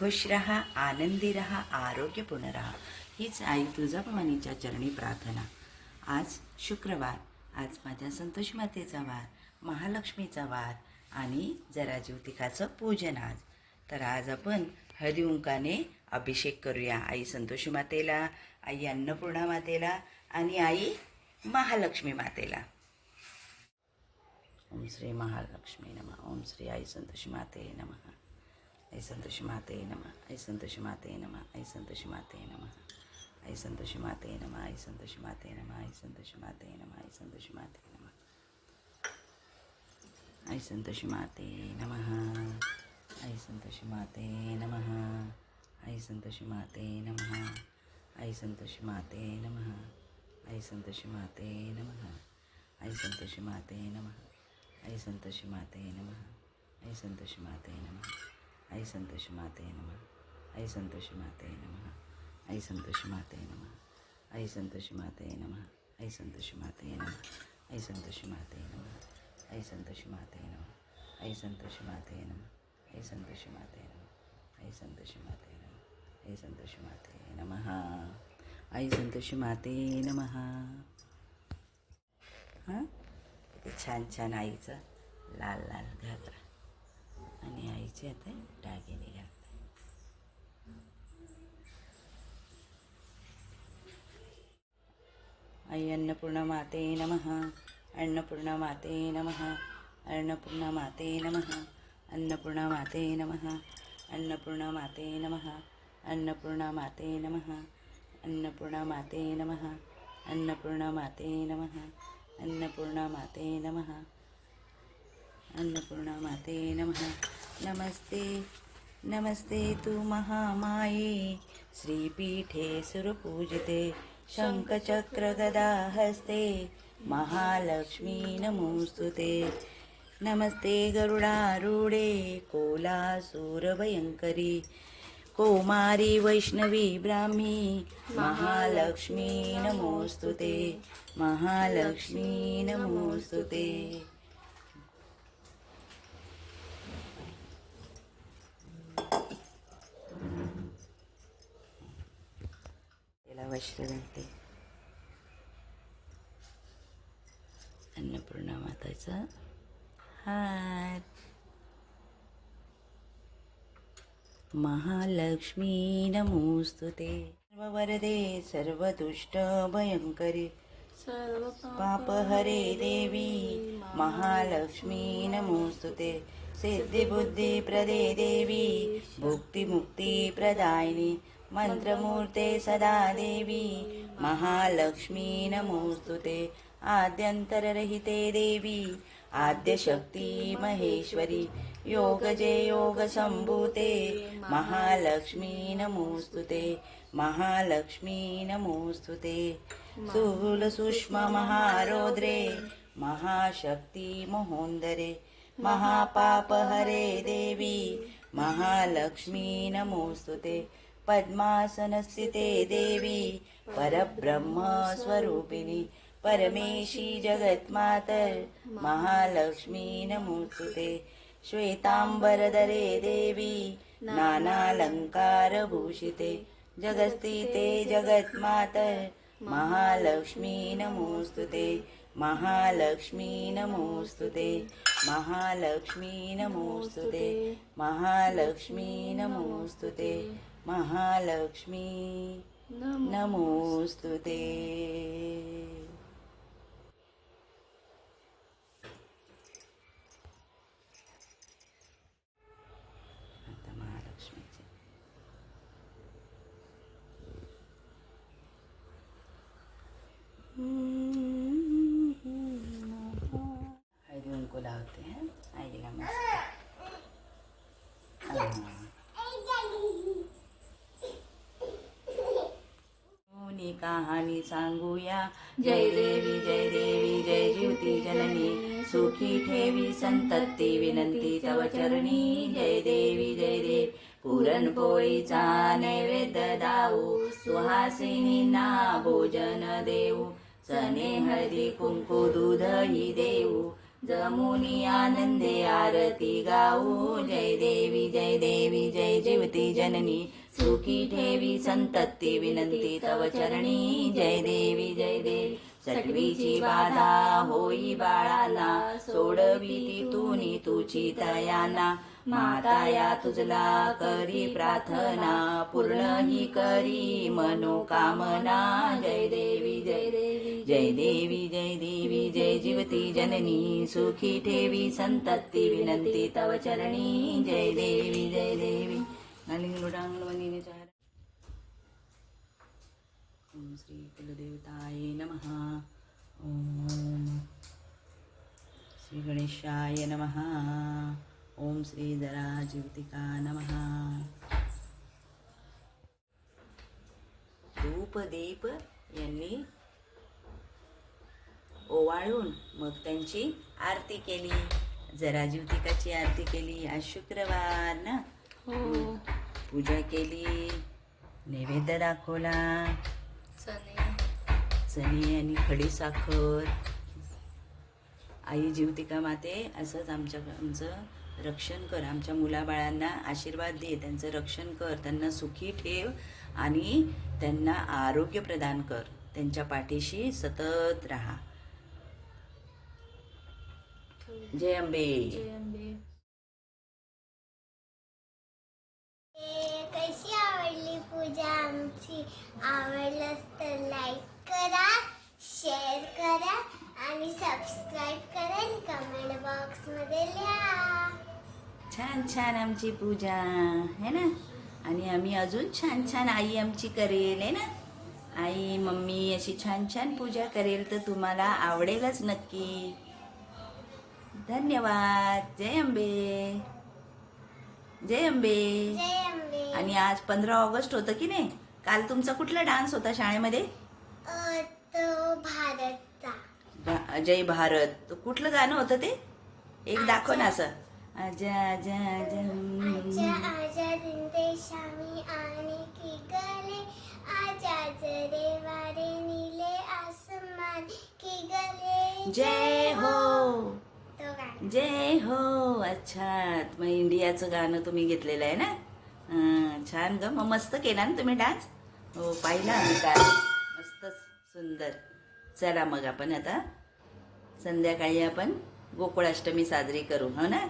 खुश रहा आनंदी रहा आरोग्यपूर्ण रहा. हीच आई तुळजाभवानीच्या चरणी प्रार्थना. आज शुक्रवार. आज माझ्या संतोषमातेचा वार महालक्ष्मीचा वार आणि जरा ज्योतिकाचं पूजन आज. तर आज आपण हरिओंकाने अभिषेक करूया आई संतोषी मातेला आई अन्नपूर्णा मातेला आणि आई महालक्ष्मी मातेला. ओम श्री महालक्ष्मी नमः. ओम श्री आई संतोषी माते नमः. ऐ संतोषी माते नमः ऐ संतोषी माते नमः ऐ संतोषी माते नमः ऐ संतोषी माते नमः आई संतोषी माते नमः ऐ संतोषी माते नमः आई संतोषी माते नमः ऐ संतोषी माते नमः ऐ संतोषी माते नमः ऐ संतोषी माते नमः ऐ संतोषी माते नमः ऐ संतोषी माते नमः ऐ संतोषी माते नमः ऐ संतोषी माते नमः ऐ संतोषी माते नमः ऐ संतोषी माते नमः ऐ संतोषी माते नमः आई संतोषी माते नमः ऐ संतोषी माते नमः ऐ संतोषी माते नमः ऐ संतोषी माते नमः ऐ संतोषी माते नमः ऐ संतोषी माते नमः ऐ संतोषी माते नमः ऐ संतोषी माते नमः ऐ संतोषी माते नमः आई संतोषी माते नमः हां छान छान आईचं लाल लाल घागरा आणि आईचे आता दागिने घालते आई अन्नपूर्णा माते नमः अन्नपूर्णा माते नमः अन्नपूर्णा माते नमः अन्नपूर्णा माते नमः अन्नपूर्णा माते नमः अन्नपूर्णा माते नमः अन्नपूर्णा माते नमः अन्नपूर्णा माते नमः अन्नपूर्णा माते नमः अन्नपूर्णा माते नमः नमस्ते नमस्ते तु महामाये श्रीपीठे सुरपूजिते शङ्खचक्रगदाहस्ते महालक्ष्मी नमोऽस्तु ते नमस्ते गरुडारूढे कोलासुरभयङ्करी कौमारी वैष्णवी ब्राह्मी महालक्ष्मी नमोऽस्तु ते महालक्ष्मी नमोऽस्तु ते वैश्रवंती अन्नपूर्णा माताचा हात. महालक्ष्मी नमोस्तु ते. भयंकरी. पाप हरे देवी महालक्ष्मी सिद्धि बुद्धि सिद्धिबुद्धिप्रदे देवी भुक्तिमुक्तिप्रदायिनी. मन्त्रमूर्ते सदा देवी महालक्ष्मी नमोस्तुते आद्यन्तररहिते देवी आद्यशक्ती महेश्वरी योगजे योगसम्भूते महालक्ष्मी नमोस्तुते महालक्ष्मी नमोस्तुते स्थूलसूक्ष्ममहारौद्रे महाशक्ति महोन्दरे महापापहरे देवी महालक्ष्मी नमोस्तुते पद्मासनस्थिते देवी परब्रह्मस्वरूपिणी परमेशी जगन्मातर महालक्ष्मी नमोस्तुते श्वेताम्बरधरे देवी नानालङ्कारभूषिते जगस्थिते जगन्मातर महालक्ष्मी नमोस्तुते महालक्ष्मी नमोस्तुते महालक्ष्मी नमोस्तुते महालक्ष्मी नमोस्तुते महालक्ष्मी नमोस्तुते. कहाणी सांगूया? जय देवी जय देवी जय ज्योती जननी. सुखी ठेवी संतती विनंती तव चरणी. जय देवी जय देवी. पुरणपोळीचा नैवेद्य दाऊ. सुहासिनींना भोजन देऊ. चणे हळदी कुंकू दूध ही देऊ. जमुनी आनंदे आरती गाऊ. जय देवी जय देवी जय जीवती जननी. सुखी ठेवी संतती विनंती तव चरणी जय देवी जय देवी. सटवीची बाधा होई बाळाला सोडवी तिथूनी तुची तयाना माताया तुझला करी प्रार्थना पूर्ण ही करी मनोकामना. जय देवी जय देवी जय देवी जय देवी जय जीवती जननी. सुखी ठेवी संतती विनंती तव चरणी जय देवी जय देवी. नालिंगुडांगणवनीने चार ओम श्री कुलदेवताय नमः ओम श्री गणेशाय नमः ओम श्री जरा जीवतिका नमः धूप यांनी ओवाळून मग त्यांची आरती केली जरा जीवतिकाची आरती केली आज शुक्रवार ना हो पूजा केली. नैवेद्य दाखवला. चणे आणि खडी साखर. आई जीवतिका माते असंच आमच्या आमचं रक्षण कर. आमच्या मुलाबाळांना आशीर्वाद दे. त्यांचं रक्षण कर. त्यांना सुखी ठेव आणि त्यांना आरोग्य प्रदान कर. त्यांच्या पाठीशी सतत राहा. जय अंबे पूजा आमची आवडलंच तर लाईक करा शेअर करा आणि सबस्क्राईब करा आणि कमेंट बॉक्समध्ये लिहा. छान छान आमची पूजा है ना? आणि आम्ही अजून छान छान आई आमची करेल आहे ना? आई मम्मी अशी छान छान पूजा करेल तर तुम्हाला आवडेलच नक्की. धन्यवाद. जय अंबे जय अंबे जय अंबे आणि आज पंधरा ऑगस्ट होतं की नाही? काल तुमचा कुठला डान्स होता शाळेमध्ये? अ, तो भारतचा. भा- जय भारत. तो कुठलं गाणं होतं ते? एक दाखव ना असं. जय हो. गाणं. जय हो. अच्छा. मग इंडियाचं गाणं तुम्ही घेतलेलं आहे ना? हां, छान ग. मग मस्त केला ना तुम्ही डान्स? हो पाहिला आम्ही काल मस्त सुंदर. चला मग आपण आता संध्याकाळी आपण गोकुळाष्टमी साजरी करू हो ना?